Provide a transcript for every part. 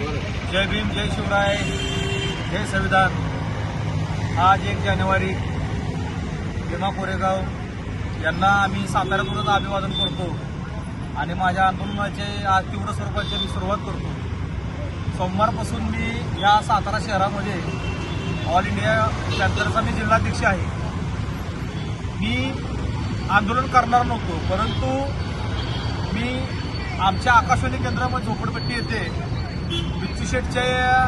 जय भीम जय शिवराय. जय संविधान आज एक जानेवारी. भीमा कोरेगाव यांना आम्ही साताऱ्यातूनच अभिवादन करतो आणि माझ्या आंदोलनाचे आज तीव्र स्वरूपाची मी सुरुवात करतो. सोमवारपासून मी या सातारा शहरामध्ये ऑल इंडिया पॅन्थरचा मी जिल्हाध्यक्ष आहे. मी आंदोलन करणार नव्हतो परंतु मी आमच्या आकाशवाणी केंद्रामध्ये झोपडपट्टी येते बिच्चू शेटच्या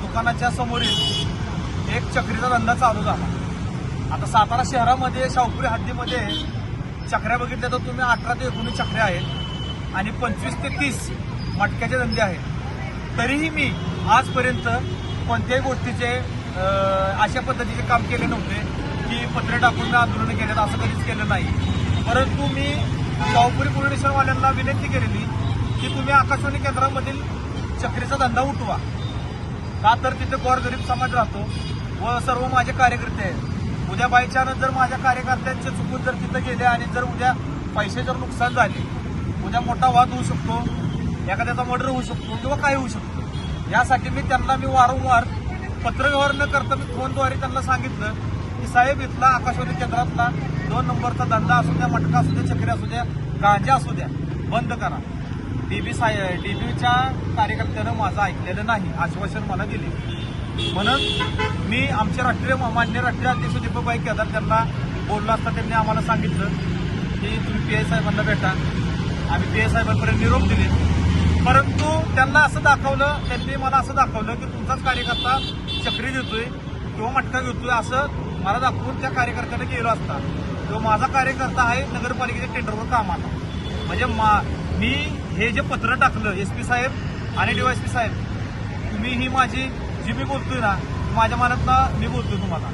दुकानाच्या समोरील एक चक्रीचा धंदा चालू झाला. आता सातारा शहरामध्ये शाहपुरी हद्दीमध्ये चक्र्या बघितल्या तर तुम्ही अठरा ते एकोणीस चक्र्या आहेत आणि पंचवीस ते तीस मटक्याचे धंदे आहेत. तरीही मी आजपर्यंत कोणत्याही गोष्टीचे अशा पद्धतीचे काम केले नव्हते की पत्रे टाकून मी आंदोलन असं कधीच केलं नाही. परंतु मी शाहपुरी पोलीस स्टेशनवाल्यांना विनंती केलेली की तुम्ही आकाशवाणी केंद्रामधील चक्रीचा धंदा उठवा. का तर तिथे गोरगरीब समाज राहतो. व सर्व माझे कार्यकर्ते आहेत. उद्या बायचानं जर माझ्या कार्यकर्त्यांचे चुकून जर तिथं गेले आणि जर उद्या पैसे जर नुकसान झाले उद्या मोठा वाद होऊ शकतो एखाद्याचा मर्डर होऊ शकतो किंवा काही होऊ शकतो. यासाठी मी त्यांना मी वारंवार पत्रव्यवहार न करता मी फोनद्वारे त्यांना सांगितलं की साहेब इथला आकाशवाणी केंद्रातला दोन नंबरचा धंदा असू द्या मटका असू द्या चक्री असू द्या गांजा असू द्या बंद करा. डीबी साय डीबीच्या कार्यकर्त्यानं माझं ऐकलेलं नाही आश्वासन मला दिले. म्हणून मी आमचे राष्ट्रीय मान्य राष्ट्रीय अध्यक्ष दीपकभाई केदार त्यांना बोललो असता त्यांनी आम्हाला सांगितलं की तुम्ही पी आय साहेबांना भेटा. आम्ही पी आय साहेबांपर्यंत निरोप दिले. परंतु त्यांना असं दाखवलं त्यांनी मला असं दाखवलं की तुमचाच कार्यकर्ता चक्री देतोय किंवा मटका घेतोय असं मला दाखवून त्या कार्यकर्त्याने केलं असता. तो माझा कार्यकर्ता आहे नगरपालिकेच्या टेंडरवर कामाला. म्हणजे मा मी हे जे पत्र टाकलं एस पी साहेब आणि डीवायसपी साहेब तुम्ही ही माझी जी मी बोलतोय ना माझ्या मनातनं मी बोलतोय तुम्हाला.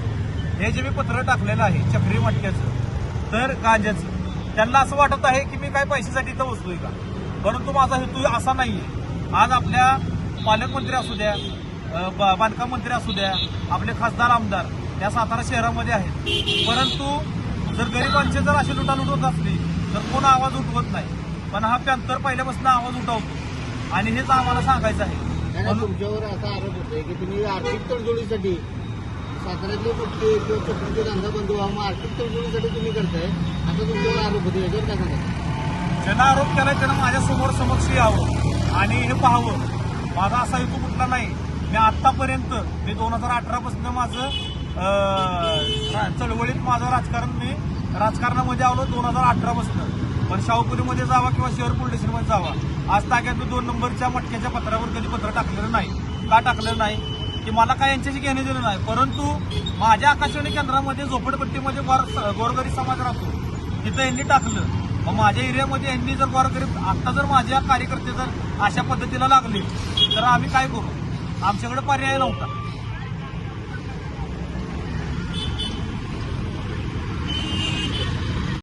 हे जे मी पत्र टाकलेलं आहे चक्री मटक्याचं तर गांज्याचं त्यांना असं वाटत आहे की मी काय पैशासाठी इथं बसलोय का? परंतु माझा हेतू असा नाहीये. आज आपल्या पालकमंत्री असू द्या बांधकाम मंत्री असू द्या आपले खासदार आमदार या सातारा शहरामध्ये आहेत. परंतु जर गरिबांचे जर अशी लुटालूट होत असली तर कोण आवाज उठवत नाही? पण हा पॅन्थर पहिल्यापासून आवाज उठवतो. आणि हेच आम्हाला सांगायचं आहे. तुमच्यावर असा आरोप होतोय की तुम्ही आर्थिक तडजोडीसाठी साताऱ्यातले कुठले किंवा चक्रीचे धंदा बंद व्हावा मग आर्थिक तडजोडीसाठी तुम्ही करताय असा तुमच्यावर आरोप होतो याच्यावर काय सांगायचं? ज्यांना आरोप केलाय त्यानं माझ्यासमोर समक्ष यावं आणि हे पाहावं. माझा असा हेतू कुठला नाही. मी आतापर्यंत मी दोन हजार अठरा पासून माझं चळवळीत माझं राजकारण मी राजकारणामध्ये आलो दोन हजार अठरा पासून. पण शाहूपुरीमध्ये जावा किंवा शहर पोलीस स्टेशनमध्ये जावा. आज ताक्यात मी दोन नंबरच्या मटक्याच्या पत्रावर कधी पत्र टाकलेलं नाही. का टाकलेलं नाही? की मला काय यांच्याशी घेणे दिलं नाही. परंतु माझ्या आकाशवाणी केंद्रामध्ये झोपडपट्टीमध्ये गोर गोरगरीब समाज राहतो. तिथं यांनी टाकलं. मग माझ्या एरियामध्ये यांनी जर गोरगरीब आता जर माझ्या कार्यकर्ते जर अशा पद्धतीला लागले तर आम्ही काय करू? आमच्याकडे पर्याय नव्हता.